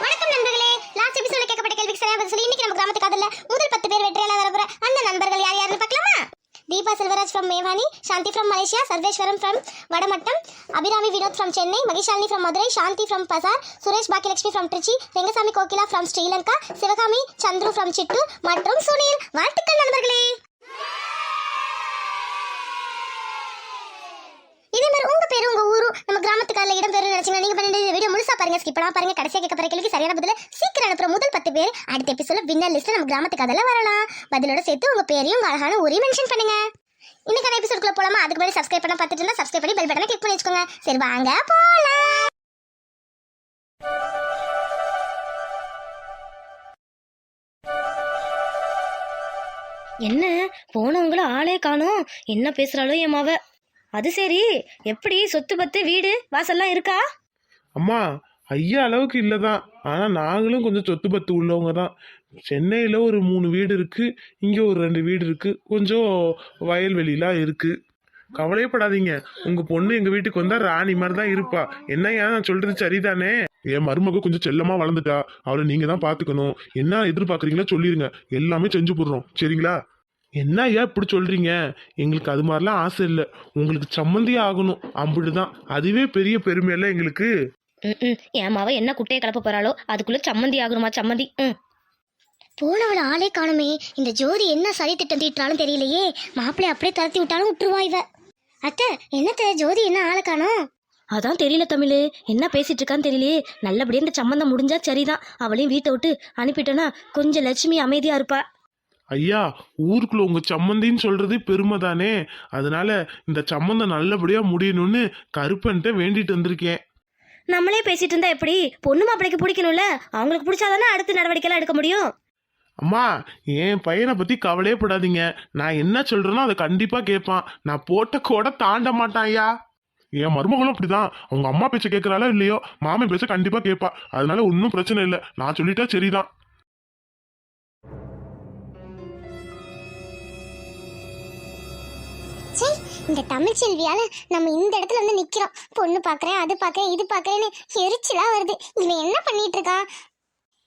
வணக்கம் நண்பர்களே. லாஸ்ட் எபிசோட கேட்கப்பட்ட கேள்விக்கு சரியா பதில் சொல்லி இன்னைக்கு நம்ம கிராமத்து காதல்ல முதல் பத்து பேர் வெற்றியாளர் வரப்போற அந்த நண்பர்கள் யார் யாருன்னு பார்க்கலாமா? Deepa Selvaraj from Mevani Shanthi from Malaysia Sarveswaram from Vadamattam Abirami Vinod from Chennai Mahishalini from Madurai Shanthi from Pasar Suresh Bhagyalakshmi from Trichy Rengasamy Kokila from Sri Lanka Sivakami Chandru from Chittoor மற்றும் சுனில். வாழ்த்துக்கள் நண்பர்களே. இதே மாதிரி உங்க பேரு உங்க ஊரும் நம்ம கிராமத்துக்கு அதில் இடம் பேரு நினைச்சீங்கன்னா நீங்க பாருங்க ஸ்கிப் பண்ணாம பாருங்க. கடைசியா கேட்க போற கேள்விக்கு சரியான பதில சீக்கிரம் அனுப்புற முதல் பத்து பேர் அடுத்த எபிசோட வின்னர் லிஸ்ட் நம்ம கிராமத்துக்கு அதில் வரலாம். பதிலோட சேர்த்து உங்க பேரையும் உங்க அழகான ஊரையும் மென்ஷன் பண்ணுங்க. இன்னைக்கான எபிசோடுக்குள்ள போலாமா? அதுக்கு முன்னாடி சப்ஸ்கிரைப் பண்ண பார்த்துட்டு இருந்தா சப்ஸ்கிரைப் பண்ணி பெல் பட்டனை கிளிக் பண்ணி வச்சுக்கோங்க. சரி வாங்க போலாம். என்ன? போனவங்கள ஆளே காணோம். என்ன பேசுறாளோ என் மாவ? அது சரி. எப்படி? சொத்து பத்து வீடு வாசல்லாம் இருக்கா? அம்மா ஐயா அளவுக்கு இல்லை தான் ஆனால் நாங்களும் கொஞ்சம் சொத்து பத்து உள்ளவங்க தான். சென்னையில் ஒரு மூணு வீடு இருக்குது இங்கே ஒரு ரெண்டு வீடு இருக்குது கொஞ்சம் வயல்வெளிலாம் இருக்குது கவலையப்படாதீங்க. உங்கள் பொண்ணு எங்கள் வீட்டுக்கு வந்தால் ராணி மாதிரி தான் இருப்பா. என்ன ஏன் நான் சொல்கிறது சரிதானே? என் மருமக கொஞ்சம் செல்லமாக வளர்ந்துட்டா. அவளை நீங்கள் தான் பார்த்துக்கணும் என்ன எதிர்பார்க்குறீங்களோ சொல்லிடுங்க எல்லாமே செஞ்சு போடுறோம். சரிங்களா? என்ன ஐயா இப்படி சொல்கிறீங்க எங்களுக்கு அது மாதிரிலாம் ஆசை இல்லை. உங்களுக்கு சம்மந்தி ஆகணும். அப்படி தான் அதுவே பெரிய பெருமையெல்லாம் எங்களுக்கு? ம் என் மாவ என்ன குட்டையை கலப்ப போறாளோ அதுக்குள்ள சம்மந்தி ஆகணுமா சம்மந்தி? ம். போனவள ஆளே காணுமே. இந்த ஜோதி என்ன சரி திட்டம் தீட்டுறாலும் தெரியலையே. மாப்பிள்ளை அப்படியே துரத்தி விட்டாலும் விட்டுருவா இவ. அத்தை என்னத்த? ஜோதி என்ன ஆளை காணோம் அதான் தெரியல தமிழ். என்ன பேசிட்டு இருக்கான்னு தெரியலையே. நல்லபடியா இந்த சம்மந்தம் முடிஞ்சா சரிதான். அவளையும் வீட்டை விட்டு அனுப்பிட்டோன்னா கொஞ்சம் லட்சுமி அமைதியா இருப்பா. ஐயா ஊருக்குள்ள உங்க சம்மந்தின்னு சொல்றது பெருமை தானே அதனால இந்த சம்மந்தம் நல்லபடியா முடியணும்னு கருப்பன்ட்ட வேண்டிட்டு வந்திருக்கேன். நம்மளே பேசிட்டு இருந்தா எப்படி? பொண்ணு மாப்பிளைக்கு பிடிக்கணும்ல? அவங்களுக்கு பிடிச்சாதானே அடுத்த நடவடிக்கைலாம் எடுக்க முடியும்? அம்மா என் பையனை பத்தி கவலையே படாதீங்க. நான் என்ன சொல்றேனோ அதை கண்டிப்பா கேட்பான். நான் போட்ட கூட தாண்ட மாட்டான் ஐயா. என் மருமகளும் அப்படிதான். அவங்க அம்மா பேச்ச கேட்கறாளோ இல்லையோ மாமன் பேச்ச கண்டிப்பா கேட்பா. அதனால ஒன்றும் பிரச்சனை இல்லை. நான் சொல்லிட்டா சரிதான். சே இந்த தமிழ் செல்வியால நம்ம இந்த இடத்துல வந்து நிக்கிறோம். பொண்ணு பாக்குறேன் அது பாக்குறேன் இது பாக்குறேன்னு எரிச்சலா வருது. இவன் என்ன பண்ணிட்டு இருக்கான்?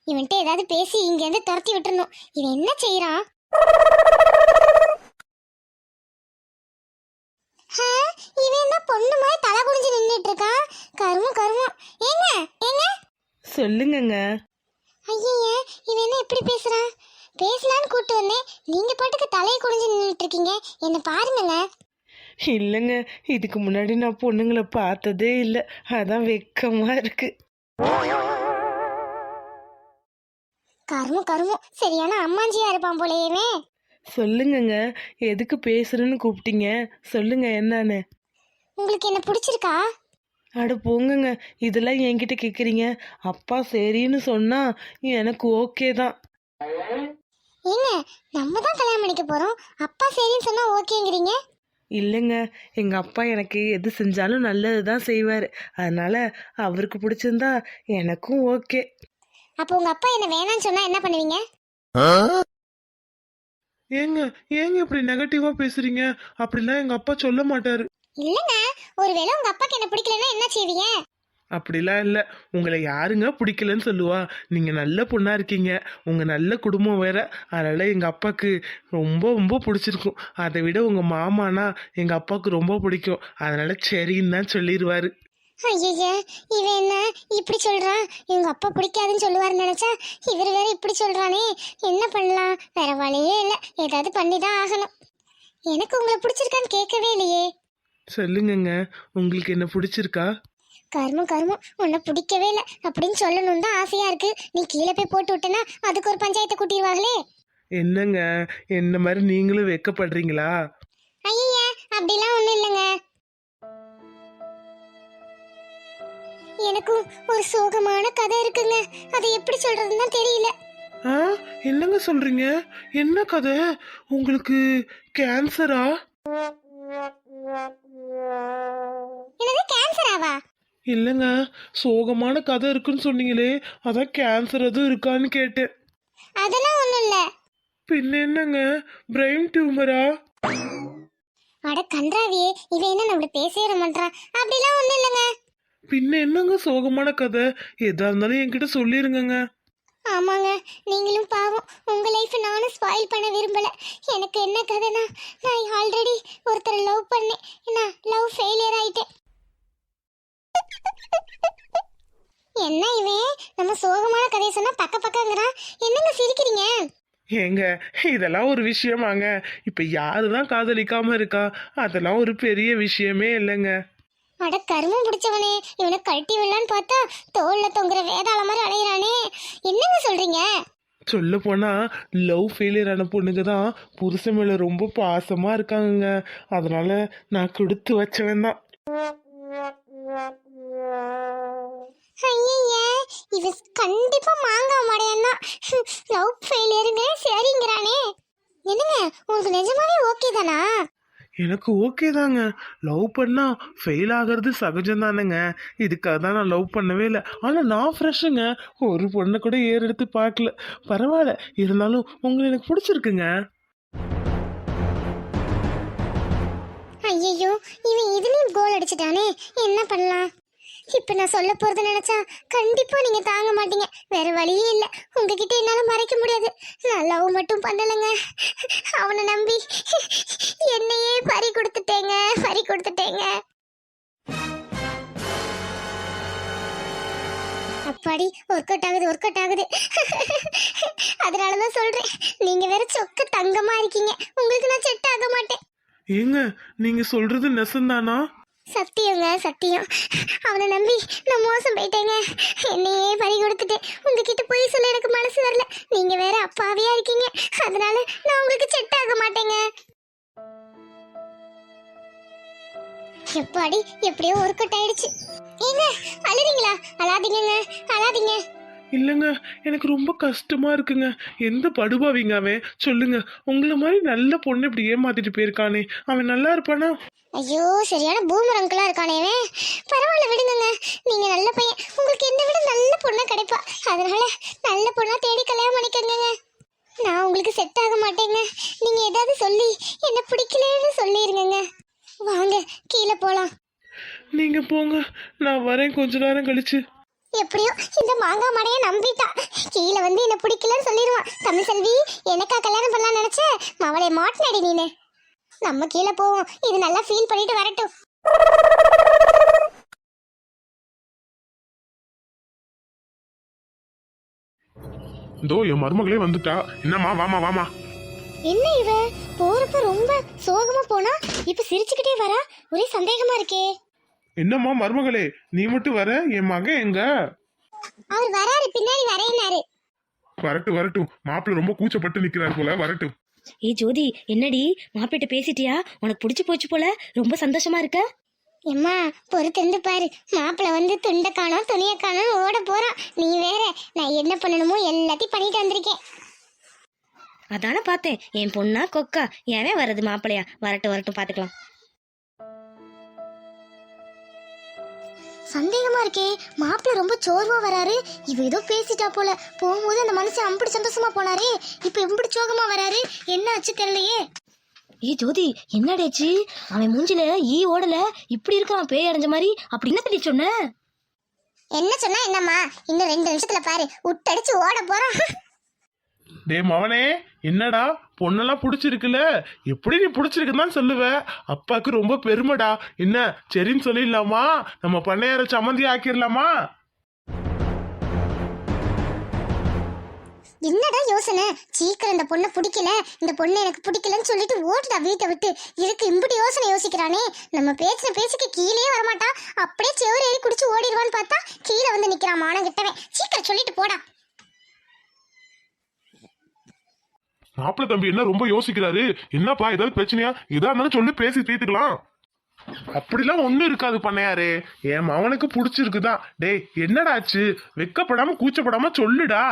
இவன்கிட்ட ஏதாவது பேசி இங்க இருந்து துரத்தி விட்டுறணும். இவன் என்ன செய்யறான் இவன் என்ன பொண்ணு மாதிரி தலை குடிஞ்சு நின்னுட்டு இருக்கான் கருமம் கருமம். ஏங்க ஏங்க? சொல்லுங்கங்க. ஐயய்ய இவன் என்ன இப்படி பேசுறான்? பேசலான்னு கூட்டு வந்தேன். நீங்க பாட்டுக்கு தலையை குடிஞ்சு நின்னுட்டு இருக்கீங்க என்ன பாருங்கங்க இல்லைங்க இதுக்கு முன்னாடி நான் பொண்ணுங்களை பார்த்ததே இல்லை. அதான் வெக்கமா இருக்கு. கருமம் கருமம். சரியான அம்மாஞ்சியா இருப்பான் போலயேவே சொல்லுங்கங்க எதுக்கு பேசுறேன்னு கூப்பிட்டீங்க? சொல்லுங்க என்னன்னு. உங்களுக்கு என்ன பிடிச்சிருக்கா? அட போங்கங்க இதெல்லாம் என்கிட்ட கேட்குறீங்க அப்பா சரின்னு சொன்னா எனக்கு ஓகே தான். ஏங்க நம்ம தான் கல்யாணம் பண்ணிக்க போறோம். அப்பா சரின்னு சொன்னா ஓகேங்கிறீங்க? இல்லைங்க எங்கள் அப்பா எனக்கு எது செஞ்சாலும் நல்லது தான் செய்வார். அதனால அவருக்கு பிடிச்சிருந்தா எனக்கும் ஓகே. அப்போ உங்க அப்பா என்ன வேணாம்னு சொன்னா என்ன பண்ணுவீங்க? ஏங்க ஏங்க இப்படி நெகட்டிவா பேசுறீங்க? அப்படிலாம் எங்க அப்பா சொல்ல மாட்டாரு. இல்லங்க ஒருவேளை உங்க அப்பாக்கு என்ன பிடிக்கலன்னா என்ன செய்வீங்க? அப்படிலாம் இல்லை. உங்களை யாருங்க பிடிக்கலன்னு சொல்லுவா. நீங்கள் நல்ல பொண்ணாக இருக்கீங்க. உங்கள் நல்ல குடும்பம் வேற. அதனால் எங்கள் அப்பாவுக்கு ரொம்ப ரொம்ப பிடிச்சிருக்கும். அதை விட உங்கள் மாமானா எங்கள் அப்பாவுக்கு ரொம்ப பிடிக்கும். அதனால் சரின்னு தான் சொல்லிடுவாரு ஐயய்ய இவன் என்ன இப்படி சொல்றான்? இவங்க அப்பா பிடிக்காதுன்னு சொல்லுவாருன்னு நினைச்சா இவர் வேற இப்படி சொல்றானே. என்ன பண்ணலாம்? வேற வழியே இல்லை. ஏதாவது பண்ணி தான் ஆகணும். எனக்கு உங்களை பிடிச்சிருக்கான்னு கேட்கவே இல்லையே. சொல்லுங்கங்க. உங்களுக்கு என்ன பிடிச்சிருக்கா? கர்மம் கர்மம். உன்னை பிடிக்கவே இல்லை. அப்படின்னு சொல்லணும் தான் ஆசையா இருக்கு. நீ கீழே போய் போட்டு விட்டனா அதுக்கு ஒரு பஞ்சாயத்தை கூட்டிடுவாங்களே. என்னங்க? என்ன மாதிரி நீங்களும் வெக்கப்படுறீங்களா? ஐய அப்படிலாம் ஒன்றும் இல்லைங்க. எனக்கும் ஒரு சோகமான கதை இருக்குங்க. அதை எப்படி சொல்றதுன்னு தான் தெரியல. ஆ? என்னங்க சொல்றீங்க? என்ன கதை? உங்களுக்கு கேன்சரா இல்லைங்க சோகமான கதை இருக்குன்னு சொன்னீங்களே அதான் கேன்சர் எதுவும் இருக்கான்னு கேட்டேன். அதெல்லாம் ஒன்றும் இல்லை. பின்ன என்னங்க பிரெயின் டியூமரா அட கன்றாவியே இவன் என்ன நம்மள பேசவே மாட்டான் அப்படிலாம் ஒன்றும் இல்லைங்க. பின்ன என்னங்க சோகமான கதை? எதா இருந்தாலும் என்கிட்ட சொல்லிருங்கங்க. ஆமாங்க நீங்களும் பாவம் உங்க லைஃப் நானும் ஸ்பாயில் பண்ண விரும்பல. எனக்கு என்ன கதைனா நான் ஆல்ரெடி ஒருத்தரை லவ் பண்ணேன். நான் லவ் ஃபெயிலியர் ஆயிட்டேன் என்ன இவன் நம்ம சோகமான கதையை சொன்னா பக்க பக்கங்கிறான் என்னங்க சிரிக்கிறீங்க? ஏங்க இதெல்லாம் ஒரு விஷயமாங்க. இப்ப யாருதான் காதலிக்காம இருக்கா? அதெல்லாம் ஒரு பெரிய விஷயமே இல்லைங்க. அட கருமம் பிடிச்சவனே இவனை கழட்டி விடலான்னு பார்த்தா தோல்ல தொங்குற வேதாள மாதிரி அலையிறானே. என்னங்க சொல்றீங்க? சொல்ல போனா லவ் ஃபெயிலியர் ஆன பொண்ணுங்க தான் புருஷன் மேல ரொம்ப பாசமா இருக்காங்கங்க. அதனால நான் கொடுத்து வச்சவன் தான். இவ கண்டிப்பா மாங்காய் மடையன் தான் லவ் ஃபெயிலியருங்க சரிங்கிறானே. என்னங்க உங்களுக்கு நிஜமாவே ஓகே தானா? எனக்கு ஓகே தாங்க. லவ் பண்ணா ஃபெயில் ஆகிறது சகஜம் தானேங்க இதுக்காக தான் நான் லவ் பண்ணவே இல்லை. ஆனால் நான் ஃப்ரெஷ்ஷுங்க ஒரு பொண்ணை கூட ஏறு எடுத்து பார்க்கல. பரவாயில்ல. இருந்தாலும் உங்களை எனக்கு பிடிச்சிருக்குங்க. ஐயையோ இவன் இதுலயும் கோல் அடிச்சிட்டானே. என்ன பண்ணலாம்? இப்ப நான் சொல்ல போறது நினைச்சா கண்டிப்பா நீங்க தாங்க மாட்டீங்க. வேற வழியே இல்ல. உங்ககிட்ட என்னால மறைக்க முடியாது. நான் லவ் மட்டும் பண்ணலைங்க. அவனை நம்பி என்னையே பறி கொடுத்துட்டேங்க. பறி கொடுத்துட்டேங்க. அப்பாடி ஒர்க் அவுட் ஆகுது ஒர்க் அவுட் ஆகுது. அதனால தான் சொல்கிறேன் நீங்கள் வேற சொக்க தங்கமாக இருக்கீங்க. உங்களுக்கு நான் செட் ஆக மாட்டேன். ஏங்க நீங்கள் சொல்கிறது நெசந்தானா? சத்தியங்க சத்தியம். அவனை நம்பி நான் மோசம் போயிட்டேங்க. என்னையே பறி கொடுத்துட்டு உங்ககிட்ட போய் சொல்ல எனக்கு மனசு வரல. நீங்க வேற அப்பாவியா இருக்கீங்க. அதனால நான் உங்களுக்கு செட் ஆக மாட்டேங்க. எப்பாடி எப்படியோ ஒர்க் அவுட் ஆயிடுச்சு. ஏங்க அழுறீங்களா? அழாதீங்கங்க அழாதீங்க. இல்லைங்க எனக்கு ரொம்ப கஷ்டமா இருக்குங்க. எந்த படுபாவிங்க அவன்? சொல்லுங்க. உங்களை மாதிரி நல்ல பொண்ணு இப்படி ஏமாத்திட்டு போயிருக்கானே. அவன் நல்லா இருப்பானா? ஐயோ சரியான பூமர் அங்கிளா இருக்கானே இவன். பரவாயில்ல விடுங்கங்க. நீங்க நல்ல பையன். உங்களுக்கு என்னை விட நல்ல பொண்ணா கிடைப்பா. அதனால நல்ல பொண்ணா தேடி கல்யாணம் பண்ணிக்கோங்க நான் உங்களுக்கு செட் ஆக மாட்டேங்க. நீங்க ஏதாவது சொல்லி என்ன பிடிக்கலன்னு சொல்லிருங்கங்க. வாங்க கீழே போலாம். நீங்க போங்க. நான் வரேன். கொஞ்ச நேரம் கழிச்சு. மாங்காய் மடைய நம்பிட்டா. கீழே வந்து என்ன பிடிக்கலன்னு சொல்லிடுவான். தமிழ் செல்வி எனக்கா கல்யாணம் பண்ணலாம்னு நினைச்ச? மவளை மாட்டினடி நீனு. நம்ம கீழே போவோம். இது நல்லா ஃபீல் பண்ணிட்டு வரட்டும். இதோ என் மருமகளே வந்துட்டா. என்னம்மா வாமா வாமா. என்ன இவ? போறப்ப ரொம்ப சோகமா போனா? இப்ப சிரிச்சுக்கிட்டே வரா? ஒரே சந்தேகமா இருக்கே. என்னம்மா மருமகளே நீ மட்டும் வர? என் மகன் எங்க? அவர் வராரு பின்னாடி வரையினாரு. வரட்டும் வரட்டும். மாப்பிள்ள ரொம்ப கூச்சப்பட்டு நிக்கிறார் போல வரட்டும். ஏய் ஜோதி என்னடி? மாப்பிட்ட பேசிட்டியா? உனக்கு பிடிச்சு போச்சு போல? ரொம்ப சந்தோஷமா இருக்க? எம்மா பொறுத்திருந்து பாரு. மாப்பிள்ள வந்து துண்டை காணோம் துணியை காணோம் ஓட போறான். நீ வேற நான் என்ன பண்ணணுமோ எல்லாத்தையும் பண்ணிட்டு வந்திருக்கேன். அதானே பார்த்தேன். என் பொண்ணா கொக்கா. ஏன் வர்றது மாப்பிளையா வரட்டும் வரட்டும் பார்த்துக்கலாம். சந்தேகமா இருக்கே. மாப்பிள்ள ரொம்ப சோர்வா வராரு. இவ ஏதோ பேசிட்டா போல. போகும்போது அந்த மனுஷன் அம்படி சந்தோஷமா போனாரே. இப்ப எப்படி சோகமா வராரு. என்ன ஆச்சு தெரியலையே. ஏய் ஜோதி என்னடாச்சு அவன் மூஞ்சில ஈ ஓடல. இப்படி இருக்கான் பேய் அடைஞ்ச மாதிரி. அப்படி என்ன தள்ளி சொன்ன? என்ன சொன்னா என்னம்மா? இன்னும் ரெண்டு நிமிஷத்துல பாரு. உட்டடிச்சு ஓட போறான். டே மவனே என்னடா? பொண்ணெல்லாம் பிடிச்சிருக்குல்ல எப்படி நீ பிடிச்சிருக்குன்னு சொல்லுவ. அப்பாக்கு ரொம்ப பெருமைடா. என்ன சரின்னு சொல்லிடலாமா? நம்ம பண்ணையார சம்மந்தி ஆக்கிடலாமா என்னடா யோசனை? சீக்கிரம் இந்த பொண்ணை பிடிக்கல. இந்த பொண்ணு எனக்கு பிடிக்கலன்னு சொல்லிட்டு ஓட்டுடா வீட்டை விட்டு. இதுக்கு இம்புட்டு யோசனை யோசிக்கிறானே. நம்ம பேசின பேச்சுக்கு கீழே வரமாட்டா. அப்படியே செவரு ஏறி குடிச்சு ஓடிடுவான்னு பார்த்தா கீழே வந்து நிக்கிறான் மானம் சீக்கிரம் சொல்லிட்டு போடா. மாப்பிள்ள தம்பி என்ன ரொம்ப யோசிக்கிறாரு? என்னப்பா ஏதாவது பிரச்சனையா? இதா இருந்தாலும் சொல்லி பேசி தீர்த்துக்கலாம். அப்படிலாம் ஒண்ணும் இருக்காது பண்ணையாரே. என் மவனுக்கு பிடிச்சிருக்குதான் டேய் என்னடா ஆச்சு? வெக்கப்படாம கூச்சப்படாம சொல்லுடா.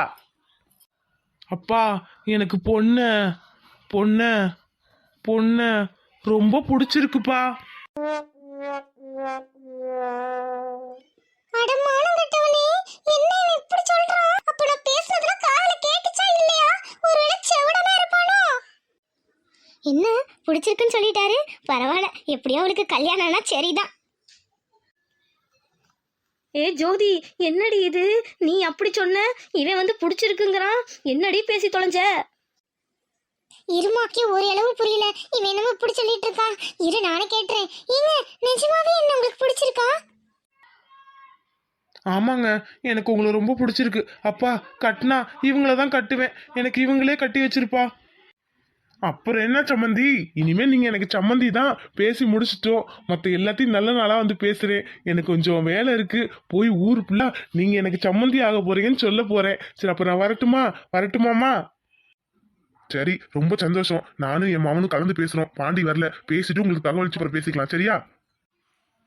அப்பா எனக்கு பொண்ணு பொண்ணு பொண்ணு ரொம்ப பிடிச்சிருக்குப்பா அட மானம் கட்டவனே என்ன இவன் இப்படி சொல்றான் அப்ப நான் பேசுனதுல காதுல கேட்டுச்சா இல்லையா ஒருவேளை செவிடனா இருப்பானோ என்ன பிடிச்சிருக்குன்னு சொல்லிட்டாரு? பரவாயில்ல எப்படியோ அவளுக்கு கல்யாணம்னா சரிதான். ஏ ஜோதி என்னடி இது? நீ அப்படி சொன்ன? இவன் வந்து பிடிச்சிருக்குங்கிறான். என்னடி பேசி தொலைஞ்ச? இருமாக்கி ஒரு அளவு புரியல. இவன் என்னமோ இப்படி சொல்லிட்டு இருக்கான் இரு நானே கேட்டுறேன். ஏங்க நிஜமாவே என்ன உங்களுக்கு பிடிச்சிருக்கா? ஆமாங்க எனக்கு உங்களை ரொம்ப பிடிச்சிருக்கு. அப்பா கட்டினா இவங்கள தான் கட்டுவேன். எனக்கு இவங்களே கட்டி வச்சிருப்பா. அப்புறம் என்ன சம்மந்தி? இனிமே நீங்க எனக்கு சம்மந்தி தான் பேசி முடிச்சிட்டோம். மற்ற எல்லாத்தையும் நல்ல நாளா வந்து பேசுறேன். எனக்கு கொஞ்சம் வேலை இருக்கு. போய் ஊர் ஃபுல்லா நீங்க எனக்கு சம்மந்தி ஆக போறீங்கன்னு சொல்ல போறேன். சரி அப்ப நான் வரட்டுமா? வரட்டுமாமா சரி ரொம்ப சந்தோஷம். நானும் என் மாமனும் கலந்து பேசுறோம். பாண்டி வரல. பேசிட்டு உங்களுக்கு தகவல் அப்புறம் பேசிக்கலாம். சரியா?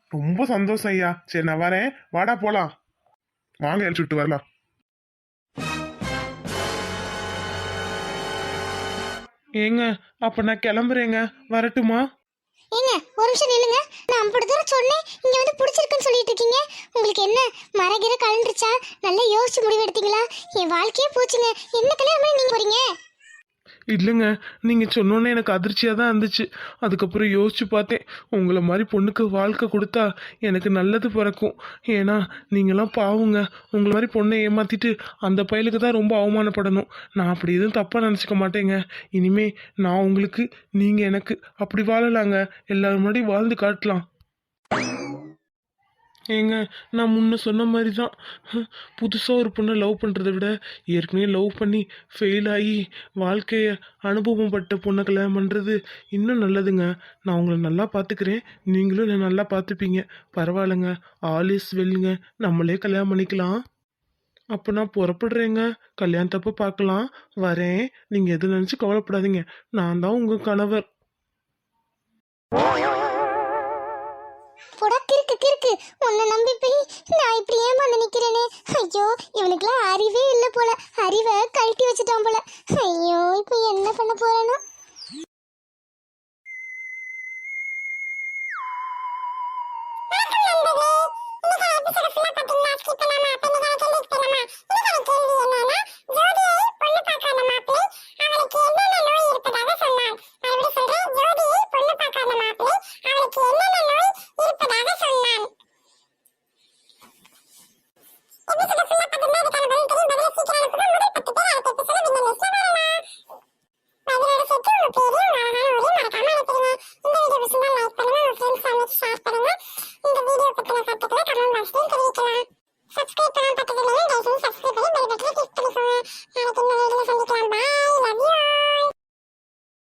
ரொம்ப சந்தோஷம் ஐயா. சரி நான் வரேன். வாடா போலாம். வாங்க அழிச்சு விட்டு வரலாம். ஏங்க அப்ப நான் கிளம்புறேங்க. வரட்டுமா? ஏங்க ஒரு நிமிஷம் நில்லுங்க. நான் அப்படி தூரம் சொன்னேன் இங்க வந்து பிடிச்சிருக்குன்னு சொல்லிட்டு இருக்கீங்க. உங்களுக்கு என்ன மரகிர கலண்டுருச்சா நல்லா யோசிச்சு முடிவு எடுத்தீங்களா? என் வாழ்க்கையே போச்சுங்க. என்ன கல்யாணம் பண்ணி நீங்க போறீங்க? இல்லைங்க நீங்கள் சொன்னோன்னே எனக்கு அதிர்ச்சியாக தான் இருந்துச்சு. அதுக்கப்புறம் யோசிச்சு பார்த்தேன் உங்களை மாதிரி பொண்ணுக்கு வாழ்க்கை கொடுத்தா எனக்கு நல்லது பிறக்கும். ஏன்னா நீங்களாம் பாவுங்க உங்களை மாதிரி பொண்ணை ஏமாத்திட்டு அந்த பயலுக்கு தான் ரொம்ப அவமானப்படணும். நான் அப்படி எதுவும் தப்பாக நினச்சிக்க மாட்டேங்க. இனிமே நான் உங்களுக்கு நீங்கள் எனக்கு அப்படி வாழலாங்க. எல்லோரும் முன்னாடி வாழ்ந்து காட்டலாம். ஏங்க நான் முன்ன சொன்ன மாதிரி தான் புதுசாக ஒரு பொண்ணை லவ் பண்ணுறத விட ஏற்கனவே லவ் பண்ணி ஃபெயில் ஆகி வாழ்க்கையை அனுபவம் பட்ட பொண்ணை கல்யாணம் பண்ணுறது இன்னும் நல்லதுங்க. நான் உங்களை நல்லா பார்த்துக்கிறேன் நீங்களும் என்னை நல்லா பார்த்துப்பீங்க பரவாயில்லைங்க. ஆல் இஸ் வெல்லுங்க நம்மளே கல்யாணம் பண்ணிக்கலாம். அப்போ நான் புறப்படுறேங்க. கல்யாணத்தப்போ பார்க்கலாம் வரேன். நீங்கள் எது நினச்சி கவலைப்படாதீங்க. நான் தான் உங்கள் கணவர். உன்னை நம்பி போய் நான் இப்படி ஏன் ஏமாந்து நிக்கிறேனே. ஐயோ இவனுக்குலாம் அறிவே இல்லை போல. அறிவை கழட்டி வச்சுட்டான் போல. ஐயோ இப்போ என்ன பண்ண போறேனோ?